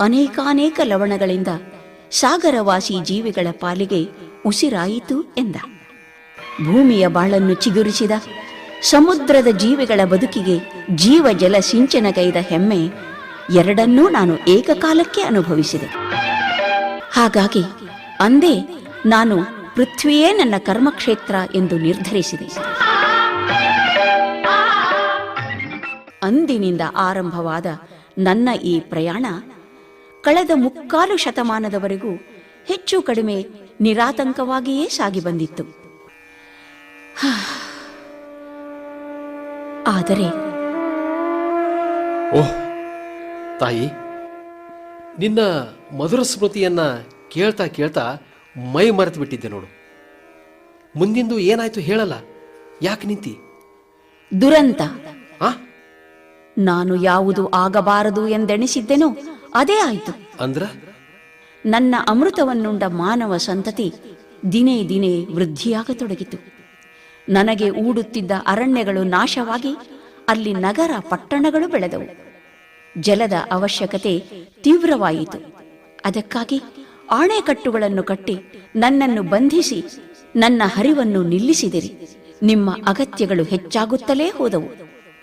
ಅನೇಕಾನೇಕ ಲವಣಗಳಿಂದ ಸಾಗರವಾಸಿ ಜೀವಿಗಳ ಪಾಲಿಗೆ ಉಸಿರಾಯಿತು ಎಂದ. ಭೂಮಿಯ ಬಾಳನ್ನು ಚಿಗುರಿಸಿದ ಸಮುದ್ರದ ಜೀವಿಗಳ ಬದುಕಿಗೆ ಜೀವ ಜಲ ಸಿಂಚನಗೈದ ಹೆಮ್ಮೆ ಎರಡನ್ನೂ ನಾನು ಏಕಕಾಲಕ್ಕೆ ಅನುಭವಿಸಿದೆ. ಹಾಗಾಗಿ ಅಂದೇ ನಾನು ಪೃಥ್ವಿಯೇ ನನ್ನ ಕರ್ಮಕ್ಷೇತ್ರ ಎಂದು ನಿರ್ಧರಿಸಿದೆ ಅಂದಿನಿಂದ ಆರಂಭವಾದ ನನ್ನ ಈ ಪ್ರಯಾಣ ಕಳೆದ ಮುಕ್ಕಾಲು ಶತಮಾನದವರೆಗೂ ಹೆಚ್ಚು ಕಡಿಮೆ ನಿರಾತಂಕವಾಗಿಯೇ ಸಾಗಿ ಬಂದಿತ್ತು. ಆದರೆ ಓಹ್, ತಾಯಿ, ನಿನ್ನ ಮಧುರ ಸ್ಮೃತಿಯನ್ನ ಕೇಳ್ತಾ ಕೇಳ್ತಾ ಮೈ ಮರೆತು ಬಿಟ್ಟಿದ್ದೆ ನೋಡು. ಮುಂದಿಂದು ಏನಾಯ್ತು ಹೇಳಲ್ಲ. ಯಾಕೆ ನಿಂತಿ? ದುರಂತ. ಆ? ನಾನು ಯಾವುದು ಆಗಬಾರದು ಎಂದೆಣಿಸಿದ್ದೆನೋ ಅದೇ ಆಯಿತು. ಅಂದ್ರ? ನನ್ನ ಅಮೃತವನ್ನುಂಡ ಮಾನವ ಸಂತತಿ ದಿನೇ ದಿನೇ ವೃದ್ಧಿಯಾಗತೊಡಗಿತು. ನನಗೆ ಊಡುತ್ತಿದ್ದ ಅರಣ್ಯಗಳು ನಾಶವಾಗಿ ಅಲ್ಲಿ ನಗರ ಪಟ್ಟಣಗಳು ಬೆಳೆದವು. ಜಲದ ಅವಶ್ಯಕತೆ ತೀವ್ರವಾಯಿತು. ಅದಕ್ಕಾಗಿ ಆಣೆಕಟ್ಟುಗಳನ್ನು ಕಟ್ಟಿ ನನ್ನನ್ನು ಬಂಧಿಸಿ ನನ್ನ ಹರಿವನ್ನು ನಿಲ್ಲಿಸಿದಿರಿ. ನಿಮ್ಮ ಅಗತ್ಯಗಳು ಹೆಚ್ಚಾಗುತ್ತಲೇ ಹೋದವು.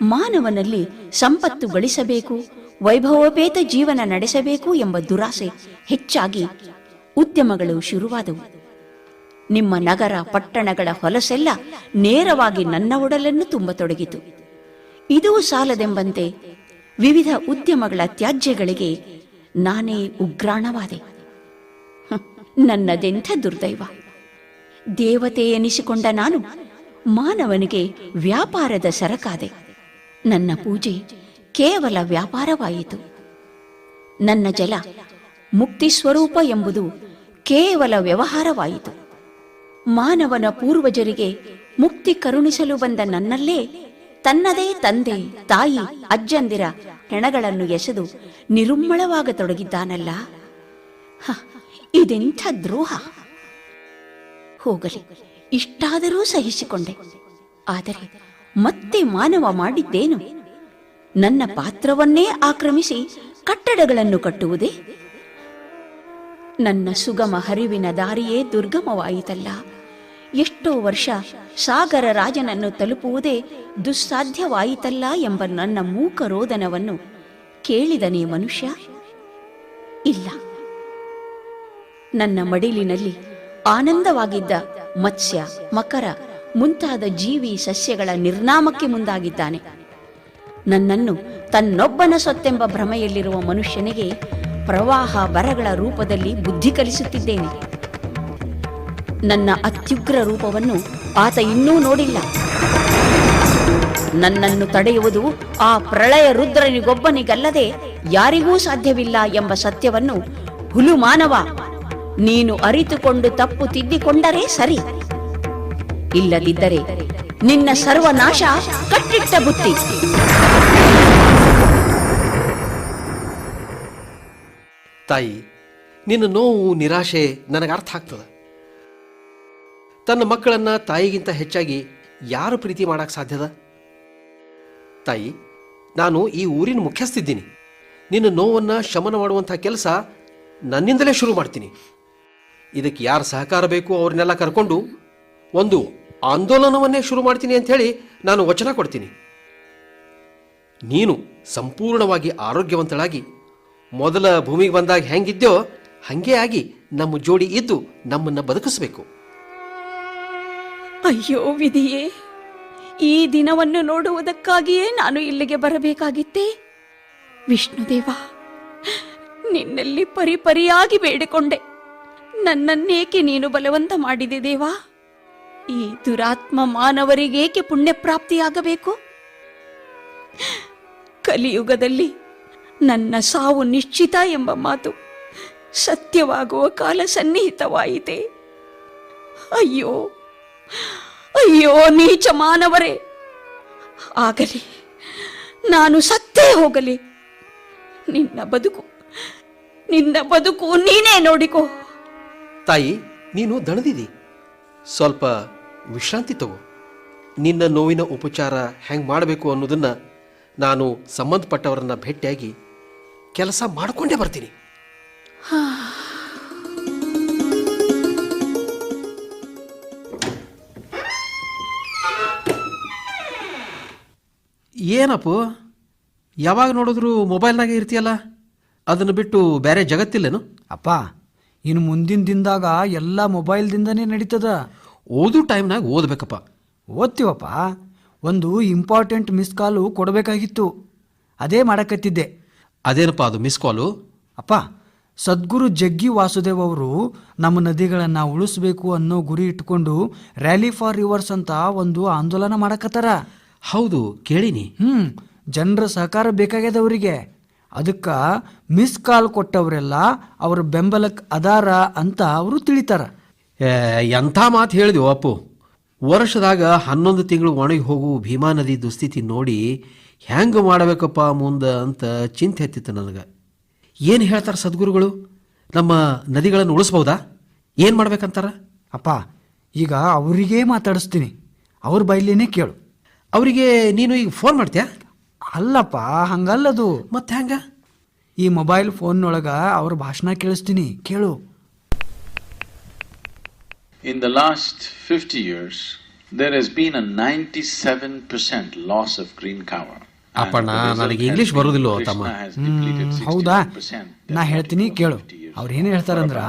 ಮಾನವನಲ್ಲಿ ಸಂಪತ್ತು ಗಳಿಸಬೇಕು, ವೈಭವೋಪೇತ ಜೀವನ ನಡೆಸಬೇಕು ಎಂಬ ದುರಾಸೆ ಹೆಚ್ಚಾಗಿ ಉದ್ಯಮಗಳು ಶುರುವಾದವು. ನಿಮ್ಮ ನಗರ ಪಟ್ಟಣಗಳ ಹೊಲಸೆಲ್ಲ ನೇರವಾಗಿ ನನ್ನ ಒಡಲನ್ನು ತುಂಬತೊಡಗಿತು. ಇದೂ ಸಾಲದೆಂಬಂತೆ ವಿವಿಧ ಉದ್ಯಮಗಳ ತ್ಯಾಜ್ಯಗಳಿಗೆ ನಾನೇ ಉಗ್ರಾಣವಾದೆ. ನನ್ನದೆಂಥ ದುರ್ದೈವ? ದೇವತೆ ಎನಿಸಿಕೊಂಡ ನಾನು ಮಾನವನಿಗೆ ವ್ಯಾಪಾರದ ಸರಕಾದೆ. ನನ್ನ ಪೂಜೆ ಕೇವಲ ವ್ಯಾಪಾರವಾಯಿತು. ನನ್ನ ಜಲ ಮುಕ್ತಿ ಸ್ವರೂಪ ಎಂಬುದು ಕೇವಲ ವ್ಯವಹಾರವಾಯಿತು. ಮಾನವನ ಪೂರ್ವಜರಿಗೆ ಮುಕ್ತಿ ಕರುಣಿಸಲು ಬಂದ ನನ್ನಲ್ಲೇ ತನ್ನದೇ ತಂದೆ, ತಾಯಿ, ಅಜ್ಜಂದಿರ ಹೆಣಗಳನ್ನು ಎಸೆದು ನಿರುಮ್ಮಳವಾಗತೊಡಗಿದ್ದಾನಲ್ಲ ಇದೆಂಥ ದ್ರೋಹ? ಹೋಗಲಿ, ಇಷ್ಟಾದರೂ ಸಹಿಸಿಕೊಂಡೆ. ಆದರೆ ಮತ್ತೆ ಮಾನವ ಮಾಡಿದ್ದೇನು? ನನ್ನ ಪಾತ್ರವನ್ನೇ ಆಕ್ರಮಿಸಿ ಕಟ್ಟಡಗಳನ್ನು ಕಟ್ಟುವುದೇ? ನನ್ನ ಸುಗಮ ಹರಿವಿನ ದಾರಿಯೇ ದುರ್ಗಮವಾಯಿತಲ್ಲ. ಎಷ್ಟೋ ವರ್ಷ ಸಾಗರ ರಾಜನನ್ನು ತಲುಪುವುದೇ ದುಸ್ಸಾಧ್ಯವಾಯಿತಲ್ಲ ಎಂಬ ನನ್ನ ಮೂಕ ರೋದನವನ್ನು ಕೇಳಿದನೇ ಮನುಷ್ಯ? ಇಲ್ಲ. ನನ್ನ ಮಡಿಲಿನಲ್ಲಿ ಆನಂದವಾಗಿದ್ದ ಮತ್ಸ್ಯ, ಮಕರ ಮುಂತಾದ ಜೀವಿ ಸಸ್ಯಗಳ ನಿರ್ನಾಮಕ್ಕೆ ಮುಂದಾಗಿದ್ದಾನೆ. ನನ್ನನ್ನು ತನ್ನೊಬ್ಬನ ಸೊತ್ತೆಂಬ ಭ್ರಮೆಯಲ್ಲಿರುವ ಮನುಷ್ಯನಿಗೆ ಪ್ರವಾಹ ಬರಗಳ ರೂಪದಲ್ಲಿ ಬುದ್ಧಿ ಕಲಿಸುತ್ತಿದ್ದೇನೆ. ನನ್ನ ಅತ್ಯುಗ್ರ ರೂಪವನ್ನು ಆತ ಇನ್ನೂ ನೋಡಿಲ್ಲ. ನನ್ನನ್ನು ತಡೆಯುವುದು ಆ ಪ್ರಳಯ ರುದ್ರನಿಗೊಬ್ಬನಿಗಲ್ಲದೆ ಯಾರಿಗೂ ಸಾಧ್ಯವಿಲ್ಲ ಎಂಬ ಸತ್ಯವನ್ನು ಹುಲು ಮಾನವ ನೀನು ಅರಿತುಕೊಂಡು ತಪ್ಪು ತಿದ್ದಿಕೊಂಡರೆ ಸರಿ. ಇಲ್ಲದಿದ್ದರೆ ನಿನ್ನ ಸರ್ವನಾಶ ಕಟ್ಟಿಟ್ಟ ಬುತ್ತಿ. ತಾಯಿ, ನಿನ್ನ ನೋವು, ನಿರಾಶೆ ನನಗೆ ಅರ್ಥ ಆಗ್ತದ. ತನ್ನ ಮಕ್ಕಳನ್ನ ತಾಯಿಗಿಂತ ಹೆಚ್ಚಾಗಿ ಯಾರು ಪ್ರೀತಿ ಮಾಡಕ್ ಸಾಧ್ಯದ? ತಾಯಿ, ನಾನು ಈ ಊರಿನ ಮುಖ್ಯಸ್ಥಿದ್ದೀನಿ. ನಿನ್ನ ನೋವನ್ನ ಶಮನ ಮಾಡುವಂಥ ಕೆಲಸ ನನ್ನಿಂದಲೇ ಶುರು ಮಾಡ್ತೀನಿ. ಇದಕ್ಕೆ ಯಾರು ಸಹಕಾರ ಬೇಕು ಅವ್ರನ್ನೆಲ್ಲ ಕರ್ಕೊಂಡು ಒಂದು ಆಂದೋಲನವನ್ನೇ ಶುರು ಮಾಡ್ತೀನಿ ಅಂತ ಹೇಳಿ ನಾನು ವಚನ ಕೊಡ್ತೀನಿ. ನೀನು ಸಂಪೂರ್ಣವಾಗಿ ಆರೋಗ್ಯವಂತಳಾಗಿ ಮೊದಲ ಭೂಮಿಗೆ ಬಂದಾಗ ಹೆಂಗಿದ್ಯೋ ಹಂಗೆ ಆಗಿ ನಮ್ಮ ಜೋಡಿ ಇದ್ದು ನಮ್ಮನ್ನ ಬದುಕಿಸಬೇಕು. ಅಯ್ಯೋ ವಿಧಿಯೇ, ಈ ದಿನವನ್ನು ನೋಡುವುದಕ್ಕಾಗಿಯೇ ನಾನು ಇಲ್ಲಿಗೆ ಬರಬೇಕಾಗಿತ್ತೇ? ವಿಷ್ಣುದೇವ, ನಿನ್ನಲ್ಲಿ ಪರಿಪರಿಯಾಗಿ ಬೇಡಿಕೊಂಡೆ. ನನ್ನನ್ನೇಕೆ ನೀನು ಬಲವಂತ ಮಾಡಿದೆ ದೇವಾ? ಈ ದುರಾತ್ಮ ಮಾನವರಿಗೇಕೆ ಪುಣ್ಯ ಪ್ರಾಪ್ತಿಯಾಗಬೇಕು ಕಲಿಯುಗದಲ್ಲಿ ನನ್ನ ಸಾವು ನಿಶ್ಚಿತ ಎಂಬ ಮಾತು ಸತ್ಯವಾಗುವ ಕಾಲ ಸನ್ನಿಹಿತವಾಯಿತೆ. ಅಯ್ಯೋ ಅಯ್ಯೋ ನೀಚ ಮಾನವರೇ! ಆಗಲಿ, ನಾನು ಸತ್ತೇ ಹೋಗಲಿ. ನಿನ್ನ ಬದುಕು ನಿನ್ನ ಬದುಕು ನೀನೇ ನೋಡಿಕೋ. ತಾಯಿ ನೀನು ದಣದಿದಿ. ಸ್ವಲ್ಪ ವಿಶ್ರಾಂತಿ ತಗೋ. ನಿನ್ನ ನೋವಿನ ಉಪಚಾರ ಹೆಂಗೆ ಮಾಡಬೇಕು ಅನ್ನೋದನ್ನು ನಾನು ಸಂಬಂಧಪಟ್ಟವರನ್ನ ಭೇಟಿಯಾಗಿ ಕೆಲಸ ಮಾಡಿಕೊಂಡೇ ಬರ್ತೀನಿ. ಏನಪ್ಪು? ಯಾವಾಗ ನೋಡಿದ್ರು ಮೊಬೈಲ್ನಾಗೆ ಇರ್ತೀಯಲ್ಲ? ಅದನ್ನು ಬಿಟ್ಟು ಬೇರೆ ಜಗತ್ತಿಲ್ಲೇನು? ಅಪ್ಪ ಇನ್ನು ಮುಂದಿನ ದಿನದಾಗ ಎಲ್ಲ ಮೊಬೈಲ್ದಿಂದನೇ ನಡೀತದ. ಓದು ಟೈಮ್ನಾಗ ಓದಬೇಕಪ್ಪ. ಓದ್ತೀವಪ್ಪ. ಒಂದು ಇಂಪಾರ್ಟೆಂಟ್ ಮಿಸ್ ಕಾಲು ಕೊಡಬೇಕಾಗಿತ್ತು. ಅದೇ ಮಾಡಕತ್ತಿದ್ದೆ. ಅದೇನಪ್ಪ ಅದು ಮಿಸ್ ಕಾಲು? ಅಪ್ಪ ಸದ್ಗುರು ಜಗ್ಗಿ ವಾಸುದೇವ್ ಅವರು ನಮ್ಮ ನದಿಗಳನ್ನು ಉಳಿಸ್ಬೇಕು ಅನ್ನೋ ಗುರಿ ಇಟ್ಕೊಂಡು ರ್ಯಾಲಿ ಫಾರ್ ರಿವರ್ಸ್ ಅಂತ ಒಂದು ಆಂದೋಲನ ಮಾಡಕತ್ತಾರ. ಹೌದು ಕೇಳಿನಿ. ಹ್ಮ್ ಜನರ ಸಹಕಾರ ಬೇಕಾಗ್ಯದ ಅವರಿಗೆ. ಅದಕ್ಕ ಮಿಸ್ ಕಾಲ್ ಕೊಟ್ಟವರೆಲ್ಲ ಅವ್ರ ಬೆಂಬಲಕ್ಕೆ ಅದಾರ ಅಂತ ಅವರು ತಿಳಿತಾರ. ಎಂಥ ಮಾತು ಹೇಳಿದೆವು ಅಪ್ಪು. ವರ್ಷದಾಗ ಹನ್ನೊಂದು ತಿಂಗಳು ಒಣಗಿ ಹೋಗು ಭೀಮಾ ನದಿ ದುಸ್ಥಿತಿ ನೋಡಿ ಹೆಂಗೆ ಮಾಡಬೇಕಪ್ಪ ಮುಂದೆ ಅಂತ ಚಿಂತೆ ಹತ್ತಿತ್ತು ನನಗೆ. ಏನು ಹೇಳ್ತಾರೆ ಸದ್ಗುರುಗಳು? ನಮ್ಮ ನದಿಗಳನ್ನು ಉಳಿಸ್ಬೋದಾ ಏನು ಮಾಡ್ಬೇಕಂತಾರ? ಅಪ್ಪ ಈಗ ಅವರಿಗೇ ಮಾತಾಡಿಸ್ತೀನಿ. ಅವ್ರ ಬೈಲಿನೇ ಕೇಳು. ಅವರಿಗೆ ನೀನು ಈಗ ಫೋನ್ ಮಾಡ್ತೀಯಾ? ಅಲ್ಲಪ್ಪ ಹಂಗಲ್ಲದು. ಮತ್ತೆ ಹ್ಯಾಂಗ ಈ ಮೊಬೈಲ್ ಫೋನ್ ಒಳಗ ಅವ್ರ ಭಾಷಣ ಕೇಳಿಸ್ತೀನಿ ಕೇಳು. In the last fifty years there is been ninety seven percent loss of green cover Appanna ನನಗೆ ಇಂಗ್ಲಿಷ್ ಬರುದಿಲ್ಲ ಹೌದಾ? ನಾ ಹೇಳ್ತೀನಿ ಕೇಳು. ಅವ್ರು ಏನು ಹೇಳ್ತಾರಂದ್ರ,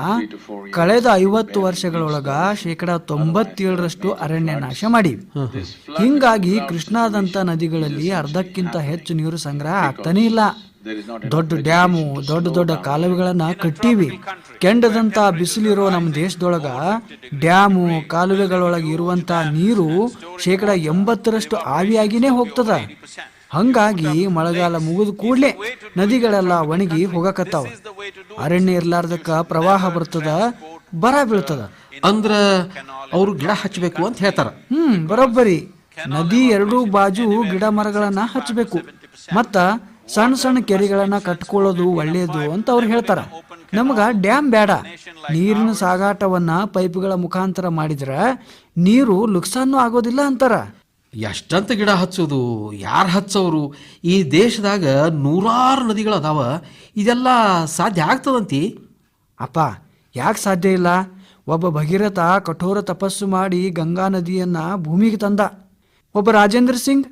ಕಳೆದ ಐವತ್ತು ವರ್ಷಗಳೊಳಗ ಶೇಕಡ ತೊಂಬತ್ತೇಳರಷ್ಟು ಅರಣ್ಯ ನಾಶ ಮಾಡಿ ಹಿಂಗಾಗಿ ಕೃಷ್ಣಾದಂತ ನದಿಗಳಲ್ಲಿ ಅರ್ಧಕ್ಕಿಂತ ಹೆಚ್ಚು ನೀರು ಸಂಗ್ರಹ ಆಗ್ತಾನೆ ಇಲ್ಲ. ದೊಡ್ಡ ಡ್ಯಾಮು, ದೊಡ್ಡ ದೊಡ್ಡ ಕಾಲುವೆಗಳನ್ನ ಕಟ್ಟೀವಿ. ಕೆಂಡದಂತ ಬಿಸಿಲಿರೋ ನಮ್ಮ ದೇಶದೊಳಗ ಡ್ಯಾಮು, ಕಾಲುವೆಗಳೊಳಗೆ ಇರುವಂತ ನೀರು ಶೇಕಡ ಎಂಬತ್ತರಷ್ಟು ಆವಿಯಾಗಿನೇ ಹೋಗ್ತದ. ಹಂಗಾಗಿ ಮಳೆಗಾಲ ಮುಗಿದ ಕೂಡಲೇ ನದಿಗಳೆಲ್ಲ ಒಣಗಿ ಹೋಗಕತ್ತಾವ. ಅರಣ್ಯ ಇರ್ಲಾರ್ದಕ್ಕ ಪ್ರವಾಹ ಬರ್ತದ ಬರ ಬೀಳ್ತದ. ಅಂದ್ರ ಅವರು ಗಿಡ ಹಚ್ಚಬೇಕು ಅಂತ ಹೇಳ್ತಾರ. ಹ್ಮ್ ಬರೋಬ್ಬರಿ. ನದಿ ಎರಡೂ ಬಾಜು ಗಿಡ ಮರಗಳನ್ನ ಹಚ್ಚಬೇಕು ಮತ್ತ ಸಣ್ಣ ಸಣ್ಣ ಕೆರೆಗಳನ್ನ ಕಟ್ಕೊಳ್ಳೋದು ಒಳ್ಳೆಯದು ಅಂತ ಅವ್ರು ಹೇಳ್ತಾರ. ನಮಗ ಡ್ಯಾಮ್ ಬೇಡ ನೀರಿನ ಸಾಗಾಟವನ್ನ ಪೈಪ್ಗಳ ಮುಖಾಂತರ ಮಾಡಿದ್ರ ನೀರು ಲುಕ್ಸಾನು ಆಗೋದಿಲ್ಲ ಅಂತಾರ. ಎಷ್ಟಂತ ಗಿಡ ಹಚ್ಚೋದು, ಯಾರು ಹಚ್ಚೋರು? ಈ ದೇಶದಾಗ ನೂರಾರು ನದಿಗಳು ಅದಾವ. ಇದೆಲ್ಲ ಸಾಧ್ಯ ಆಗ್ತದಂತಿ? ಅಪ್ಪ, ಯಾಕೆ ಸಾಧ್ಯ ಇಲ್ಲ? ಒಬ್ಬ ಭಗೀರಥ ಕಠೋರ ತಪಸ್ಸು ಮಾಡಿ ಗಂಗಾ ನದಿಯನ್ನು ಭೂಮಿಗೆ ತಂದ. ಒಬ್ಬ ರಾಜೇಂದ್ರ ಸಿಂಗ್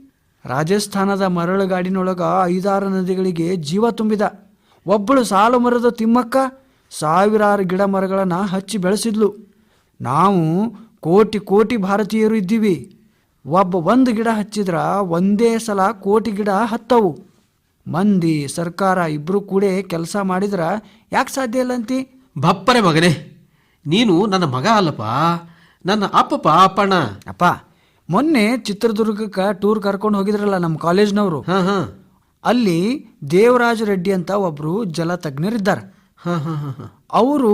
ರಾಜಸ್ಥಾನದ ಮರಳುಗಾಡಿನೊಳಗ ಐದಾರು ನದಿಗಳಿಗೆ ಜೀವ ತುಂಬಿದ. ಒಬ್ಬಳು ಸಾಲು ಮರದ ತಿಮ್ಮಕ್ಕ ಸಾವಿರಾರು ಗಿಡ ಮರಗಳನ್ನು ಹಚ್ಚಿ ಬೆಳೆಸಿದ್ಲು. ನಾವು ಕೋಟಿ ಕೋಟಿ ಭಾರತೀಯರು ಇದ್ದೀವಿ. ಒಬ್ಬ ಒಂದು ಗಿಡ ಹಚ್ಚಿದ್ರ ಒಂದೇ ಸಲ ಕೋಟಿ ಗಿಡ ಹತ್ತವು. ಮಂದಿ ಸರ್ಕಾರ ಇಬ್ರು ಕೂಡ ಕೆಲಸ ಮಾಡಿದ್ರ ಯಾಕೆ ಸಾಧ್ಯ ಇಲ್ಲಂತಿ ಬಪ್ಪರೆ ಮಗನೇ ನೀನು ನನ್ನ ಮಗ ಅಲ್ಲಪ್ಪ ನನ್ನ ಅಪ್ಪಪ್ಪ ಅಪ್ಪಣ್ಣ. ಅಪ್ಪ ಮೊನ್ನೆ ಚಿತ್ರದುರ್ಗಕ್ಕೆ ಟೂರ್ ಕರ್ಕೊಂಡು ಹೋಗಿದ್ರಲ್ಲ ನಮ್ಮ ಕಾಲೇಜ್ನವರು. ಹಾ ಹಾ. ಅಲ್ಲಿ ದೇವರಾಜ ರೆಡ್ಡಿ ಅಂತ ಒಬ್ರು ಜಲ ತಜ್ಞರಿದ್ದಾರೆ ಹಾ ಹಾ ಹಾ ಹಾ. ಅವರು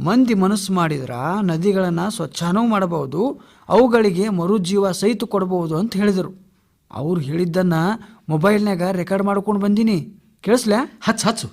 ಮಂದಿ ಮನಸ್ಸು ಮಾಡಿದ್ರ ನದಿಗಳನ್ನು ಸ್ವಚ್ಛನೂ ಮಾಡಬಹುದು ಅವುಗಳಿಗೆ ಮರುಜೀವ ಸಹಿತ ಕೊಡಬಹುದು ಅಂತ ಹೇಳಿದರು. ಅವ್ರು ಹೇಳಿದ್ದನ್ನು ಮೊಬೈಲ್ನಾಗ ರೆಕಾರ್ಡ್ ಮಾಡ್ಕೊಂಡು ಬಂದೀನಿ. ಕೇಳಿಸ್ಲೇ? ಹಚ್ಚು ಹಚ್ಚು.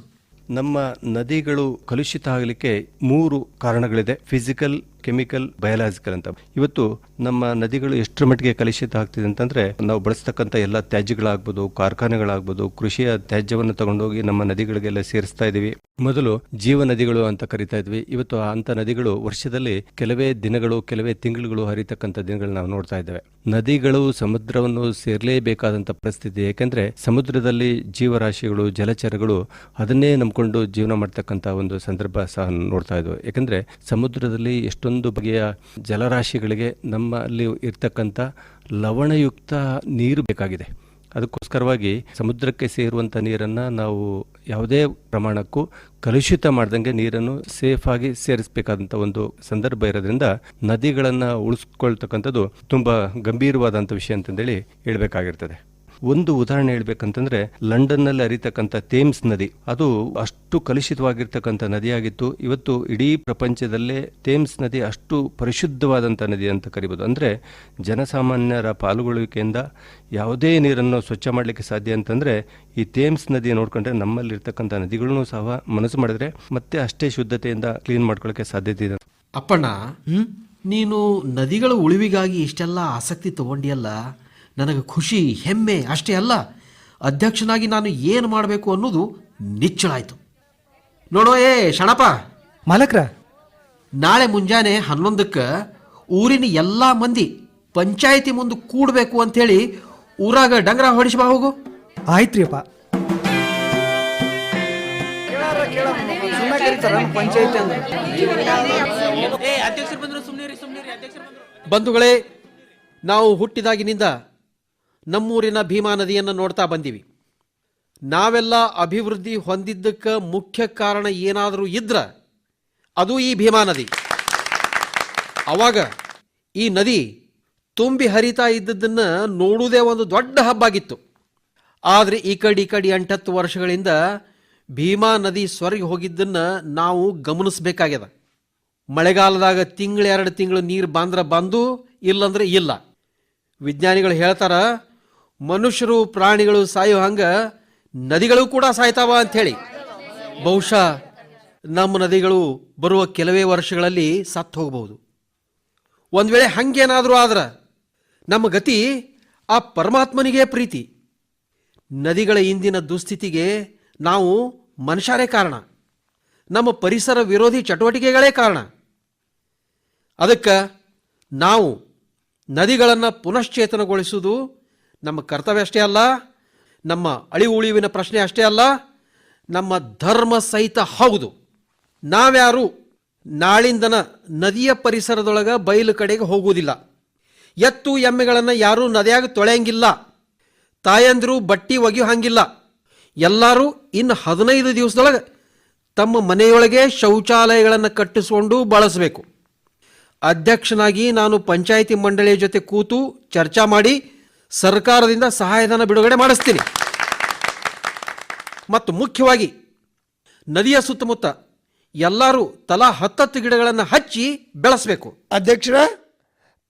ನಮ್ಮ ನದಿಗಳು ಕಲುಷಿತ ಆಗಲಿಕ್ಕೆ ಮೂರು ಕಾರಣಗಳಿದೆ. ಫಿಸಿಕಲ್ ಕೆಮಿಕಲ್, ಬಯಾಲಜಿಕಲ್ ಅಂತ. ಇವತ್ತು ನಮ್ಮ ನದಿಗಳು ಎಷ್ಟರ ಮಟ್ಟಿಗೆ ಕಲುಷಿತ ಆಗ್ತಿದೆ ಅಂತಂದ್ರೆ ನಾವು ಬಳಸ್ತಕ್ಕಂಥ ಎಲ್ಲ ತ್ಯಾಜ್ಯಗಳಾಗ್ಬೋದು, ಕಾರ್ಖಾನೆಗಳಾಗ್ಬೋದು, ಕೃಷಿಯ ತ್ಯಾಜ್ಯವನ್ನು ತಗೊಂಡೋಗಿ ನಮ್ಮ ನದಿಗಳಿಗೆಲ್ಲ ಸೇರಿಸ್ತಾ ಇದೀವಿ ಮೊದಲು ಜೀವ ನದಿಗಳು ಅಂತ ಕರಿತಾ ಇದ್ವಿ. ಇವತ್ತು ಅಂತ ನದಿಗಳು ವರ್ಷದಲ್ಲಿ ಕೆಲವೇ ದಿನಗಳು, ಕೆಲವೇ ತಿಂಗಳುಗಳು ಹರಿತಕ್ಕಂಥ ದಿನಗಳು ನಾವು ನೋಡ್ತಾ ಇದ್ದೇವೆ. ನದಿಗಳು ಸಮುದ್ರವನ್ನು ಸೇರಲೇಬೇಕಾದಂಥ ಪರಿಸ್ಥಿತಿ ಯಾಕೆಂದ್ರೆ ಸಮುದ್ರದಲ್ಲಿ ಜೀವರಾಶಿಗಳು, ಜಲಚರಗಳು ಅದನ್ನೇ ನಂಬಿಕೊಂಡು ಜೀವನ ಮಾಡ್ತಕ್ಕಂಥ ಒಂದು ಸಂದರ್ಭ ಸಹ ನೋಡ್ತಾ ಇದ್ವು ಯಾಕಂದ್ರೆ ಸಮುದ್ರದಲ್ಲಿ ಎಷ್ಟೊಂದು ಬಗೆಯ ಜಲರಾಶಿಗಳಿಗೆ ನಮ್ಮಲ್ಲಿ ಇರ್ತಕ್ಕಂಥ ಲವಣಯುಕ್ತ ನೀರು ಬೇಕಾಗಿದೆ. ಅದಕ್ಕೋಸ್ಕರವಾಗಿ ಸಮುದ್ರಕ್ಕೆ ಸೇರುವಂಥ ನೀರನ್ನು ನಾವು ಯಾವುದೇ ಪ್ರಮಾಣಕ್ಕೂ ಕಲುಷಿತ ಮಾಡ್ದಂಗೆ ನೀರನ್ನು ಸೇಫ್ ಆಗಿ ಸೇರಿಸಬೇಕಾದಂಥ ಒಂದು ಸಂದರ್ಭ ಇರೋದ್ರಿಂದ ನದಿಗಳನ್ನು ಉಳಿಸ್ಕೊಳ್ತಕ್ಕಂಥದ್ದು ತುಂಬ ಗಂಭೀರವಾದಂಥ ವಿಷಯ ಅಂತಂದೇಳಿ ಹೇಳಬೇಕಾಗಿರ್ತದೆ. ಒಂದು ಉದಾಹರಣೆ ಹೇಳ್ಬೇಕಂತಂದ್ರೆ ಲಂಡನ್ನಲ್ಲಿ ಹರಿತಕ್ಕಂಥ ಥೇಮ್ಸ್ ನದಿ. ಅದು ಅಷ್ಟು ಕಲುಷಿತವಾಗಿರ್ತಕ್ಕಂಥ ನದಿಯಾಗಿತ್ತು. ಇವತ್ತು ಇಡೀ ಪ್ರಪಂಚದಲ್ಲೇ ಥೇಮ್ಸ್ ನದಿ ಅಷ್ಟು ಪರಿಶುದ್ಧವಾದಂಥ ನದಿ ಅಂತ ಕರಿಬಹುದು ಅಂದ್ರೆ ಜನಸಾಮಾನ್ಯರ ಪಾಲ್ಗೊಳ್ಳುವಿಕೆಯಿಂದ ಯಾವುದೇ ನೀರನ್ನು ಸ್ವಚ್ಛ ಮಾಡಲಿಕ್ಕೆ ಸಾಧ್ಯ ಅಂತಂದ್ರೆ ಈ ಥೇಮ್ಸ್ ನದಿ ನೋಡ್ಕೊಂಡ್ರೆ ನಮ್ಮಲ್ಲಿರ್ತಕ್ಕಂಥ ನದಿಗಳನ್ನು ಸಹ ಮನಸ್ಸು ಮಾಡಿದ್ರೆ ಮತ್ತೆ ಅಷ್ಟೇ ಶುದ್ಧತೆಯಿಂದ ಕ್ಲೀನ್ ಮಾಡ್ಕೊಳ್ಳಕ್ಕೆ ಸಾಧ್ಯತೆ ಇದೆ. ಅಪ್ಪಣ್ಣ ನೀನು ನದಿಗಳ ಉಳಿವಿಗಾಗಿ ಇಷ್ಟೆಲ್ಲ ಆಸಕ್ತಿ ತಗೊಂಡಿಯಲ್ಲ? ನನಗೆ ಖುಷಿ ಹೆಮ್ಮೆ ಅಷ್ಟೇ ಅಲ್ಲ ಅಧ್ಯಕ್ಷನಾಗಿ ನಾನು ಏನು ಮಾಡಬೇಕು ಅನ್ನೋದು ನಿಚ್ಚಳಾಯಿತು ನೋಡೋ ಏ ಶಣಪ. ಮಾಲಕ್ರ. ನಾಳೆ ಮುಂಜಾನೆ ಹನ್ನೊಂದಕ್ಕೆ ಊರಿನ ಎಲ್ಲ ಮಂದಿ ಪಂಚಾಯಿತಿ ಮುಂದೆ ಕೂಡಬೇಕು ಅಂಥೇಳಿ ಊರಾಗ ಡಂಗ್ರ ಹೊಡಿಸಿ ಬಾ ಹೋಗು. ಆಯ್ತ್ರಿಯಪ್ಪ ರೀ ಅಂದ್ರೆ. ಬಂಧುಗಳೇ ನಾವು ಹುಟ್ಟಿದಾಗಿನಿಂದ ನಮ್ಮೂರಿನ ಭೀಮಾ ನದಿಯನ್ನು ನೋಡ್ತಾ ಬಂದೀವಿ. ನಾವೆಲ್ಲ ಅಭಿವೃದ್ಧಿ ಹೊಂದಿದ್ದಕ್ಕೆ ಮುಖ್ಯ ಕಾರಣ ಏನಾದರೂ ಇದ್ರೆ ಅದು ಈ ಭೀಮಾ ನದಿ. ಅವಾಗ ಈ ನದಿ ತುಂಬಿ ಹರಿತಾ ಇದ್ದದ್ದನ್ನು ನೋಡುವುದೇ ಒಂದು ದೊಡ್ಡ ಹಬ್ಬಾಗಿತ್ತು. ಆದರೆ ಈ ಕಡೆ ಈ ಕಡೆ ಎಂಟತ್ತು ವರ್ಷಗಳಿಂದ ಭೀಮಾ ನದಿ ಸ್ವರ್ಗಿ ಹೋಗಿದ್ದನ್ನು ನಾವು ಗಮನಿಸಬೇಕಾಗ್ಯದ. ಮಳೆಗಾಲದಾಗ ತಿಂಗಳು ಎರಡು ತಿಂಗಳು ನೀರು ಬಂದ್ರೆ ಬಂದು ಇಲ್ಲಂದ್ರೆ ಇಲ್ಲ. ವಿಜ್ಞಾನಿಗಳು ಹೇಳ್ತಾರ ಮನುಷ್ಯರು, ಪ್ರಾಣಿಗಳು ಸಾಯೋ ಹಂಗ ನದಿಗಳು ಕೂಡ ಸಾಯ್ತಾವ ಅಂಥೇಳಿ. ಬಹುಶಃ ನಮ್ಮ ನದಿಗಳು ಬರುವ ಕೆಲವೇ ವರ್ಷಗಳಲ್ಲಿ ಸತ್ತು ಹೋಗಬಹುದು. ಒಂದು ವೇಳೆ ಹಂಗೇನಾದರೂ ಆದ್ರೆ ನಮ್ಮ ಗತಿ ಆ ಪರಮಾತ್ಮನಿಗೆ ಪ್ರೀತಿ. ನದಿಗಳ ಇಂದಿನ ದುಸ್ಥಿತಿಗೆ ನಾವು ಮನುಷ್ಯರೇ ಕಾರಣ. ನಮ್ಮ ಪರಿಸರ ವಿರೋಧಿ ಚಟುವಟಿಕೆಗಳೇ ಕಾರಣ. ಅದಕ್ಕೆ ನಾವು ನದಿಗಳನ್ನು ಪುನಶ್ಚೇತನಗೊಳಿಸುವುದು ನಮ್ಮ ಕರ್ತವ್ಯ ಅಷ್ಟೇ ಅಲ್ಲ, ನಮ್ಮ ಅಳಿ ಉಳಿವಿನ ಪ್ರಶ್ನೆ ಅಷ್ಟೇ ಅಲ್ಲ, ನಮ್ಮ ಧರ್ಮ ಸಹಿತ ಹೌದು. ನಾವ್ಯಾರು ನಾಳಿಂದನ ನದಿಯ ಪರಿಸರದೊಳಗೆ ಬಯಲು ಕಡೆಗೆ ಹೋಗುವುದಿಲ್ಲ. ಎತ್ತು ಎಮ್ಮೆಗಳನ್ನು ಯಾರೂ ನದಿಯಾಗ ತೊಳೆಯಂಗಿಲ್ಲ. ತಾಯಂದಿರು ಬಟ್ಟಿ ಒಗೆಯೋ ಹಂಗಿಲ್ಲ. ಎಲ್ಲರೂ ಇನ್ನು ಹದಿನೈದು ದಿವಸದೊಳಗೆ ತಮ್ಮ ಮನೆಯೊಳಗೆ ಶೌಚಾಲಯಗಳನ್ನು ಕಟ್ಟಿಸಿಕೊಂಡು ಬಳಸಬೇಕು. ಅಧ್ಯಕ್ಷನಾಗಿ ನಾನು ಪಂಚಾಯಿತಿ ಮಂಡಳಿಯ ಜೊತೆ ಕೂತು ಚರ್ಚಾ ಮಾಡಿ ಸರ್ಕಾರದಿಂದ ಸಹಾಯಧನ ಬಿಡುಗಡೆ ಮಾಡಿಸ್ತೀನಿ. ಮತ್ತು ಮುಖ್ಯವಾಗಿ ನದಿಯ ಸುತ್ತಮುತ್ತ ಎಲ್ಲರೂ ತಲಾ ಹತ್ತತ್ತು ಗಿಡಗಳನ್ನು ಹಚ್ಚಿ ಬೆಳೆಸಬೇಕು. ಅಧ್ಯಕ್ಷರ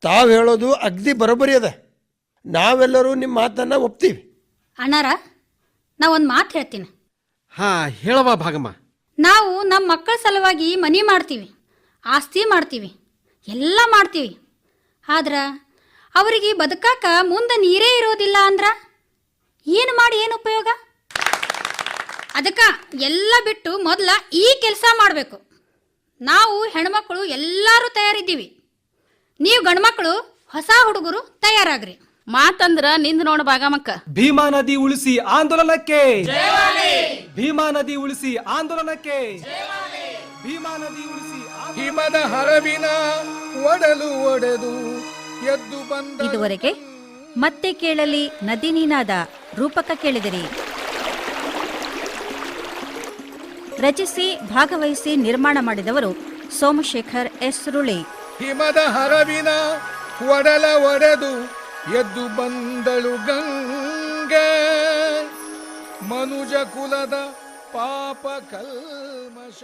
ತಾವು ಹೇಳೋದು ಅಗ್ದಿ ಬರೋಬ್ಬರಿ ಅದ. ನಾವೆಲ್ಲರೂ ನಿಮ್ಮ ಮಾತನ್ನ ಒಪ್ತೀವಿ. ಅಣ್ಣಾರ ನಾ ಒಂದು ಮಾತು ಹೇಳ್ತೀನಿ. ಹಾ ಹೇಳವ ಭಾಗಮ್ಮ. ನಾವು ನಮ್ಮ ಮಕ್ಕಳ ಸಲುವಾಗಿ ಮನಿ ಮಾಡ್ತೀವಿ ಆಸ್ತಿ ಮಾಡ್ತೀವಿ ಎಲ್ಲ ಮಾಡ್ತೀವಿ. ಆದ್ರೆ ಅವರಿಗೆ ಬದುಕಾಕ ಮುಂದೆ ನೀರೇ ಇರೋದಿಲ್ಲ ಅಂದ್ರ? ಏನು ಮಾಡಿ ಏನು ಉಪಯೋಗ? ಅದಕ್ಕ ಎಲ್ಲ ಬಿಟ್ಟು ಮೊದಲ ಈ ಕೆಲಸ ಮಾಡಬೇಕು. ನಾವು ಹೆಣ್ಮಕ್ಳು ಎಲ್ಲರೂ ತಯಾರಿದ್ದೀವಿ. ನೀವು ಗಂಡ್ಮಕ್ಳು ಹೊಸ ಹುಡುಗರು ತಯಾರಾಗ್ರಿ. ಮಾತಂದ್ರ ನಿಂದ ನೋಡ ಬಾಗಮಕ್ಕ. ಭೀಮಾ ನದಿ ಉಳಿಸಿ ಆಂದೋಲನಕ್ಕೆ. ಭೀಮಾ ನದಿ ಉಳಿಸಿ ಆಂದೋಲನಕ್ಕೆ. ಭೀಮಾ ನದಿ ಉಳಿಸಿ ಹಿಮದ ಹರವಿನ ಒಡಲು ಒಡೆದು ಇದುವರೆಗೆ ಮತ್ತೆ ಕೇಳಲಿ ನದಿ ನೀನಾದ ರೂಪಕ ಕೇಳಿದಿರಿ. ರಚಿಸಿ ಭಾಗವಹಿಸಿ ನಿರ್ಮಾಣ ಮಾಡಿದವರು ಸೋಮಶೇಖರ್ ಎಸ್ ರುಳಿ. ಹಿಮದ ಹರವಿನ ಒಡಲ ಒಡೆದು ಎದ್ದು ಬಂದಳು ಗಂಗೆ. ಮನುಜ ಕುಲದ ಪಾಪ ಕಲ್ಮಶ